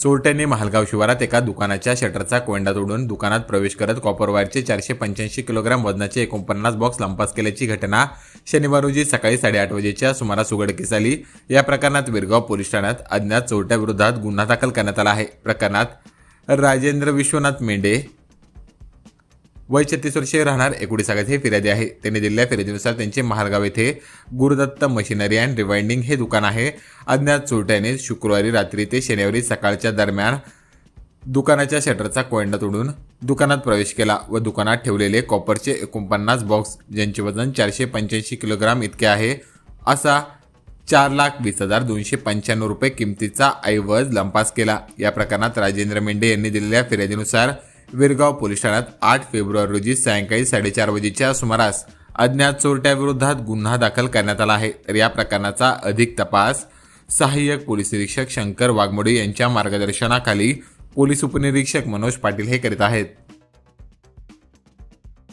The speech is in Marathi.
चोरट्यांनी महालगाव शिवारात एका दुकानाच्या शटरचा कोंडा तोडून दुकानात प्रवेश करत कॉपर वायरचे चारशे पंच्याऐंशी किलोग्राम वजनाचे एकोणपन्नास बॉक्स लंपास केल्याची घटना शनिवार रोजी सकाळी साडेआठ वाजेच्या सुमारास उघडकीस आली. या प्रकरणात विरगाव पोलीस ठाण्यात अज्ञात चोरट्याविरोधात गुन्हा दाखल करण्यात आला आहे. प्रकरणात राजेंद्र विश्वनाथ मेंढे वय छत्तीस वर्षे राहणार एकोणीस हे फिर्यादी आहे. त्यांनी दिलेल्या फिर्यादीनुसार त्यांचे महालगाव येथे गुरुदत्त मशिनरी अँड रिवाइंडिंग हे दुकान आहे. अज्ञात चोरट्याने शुक्रवारी रात्री ते शनिवारी सकाळच्या दरम्यान दुकानाच्या शटरचा कोयंडा तोडून दुकानात प्रवेश केला व दुकानात ठेवलेले कॉपरचे एकोणपन्नास बॉक्स ज्यांचे वजन चारशे पंच्याऐंशी किलोग्राम इतके आहे असा चार लाख वीस हजार दोनशे पंच्याण्णव रुपये किमतीचा ऐवज लंपास केला. या प्रकरणात राजेंद्र मेंढे यांनी दिलेल्या फिर्यादीनुसार विरगाव पोलीस ठाण्यात आठ फेब्रुवारी रोजी सायंकाळी साडेचार वाजेच्या सुमारास अज्ञात चोरट्याविरोधात गुन्हा दाखल करण्यात आला आहे. तर या प्रकरणाचा अधिक तपास सहाय्यक पोलीस निरीक्षक शंकर वाघमोडे यांच्या मार्गदर्शनाखाली पोलीस उपनिरीक्षक मनोज पाटील हे करीत आहेत.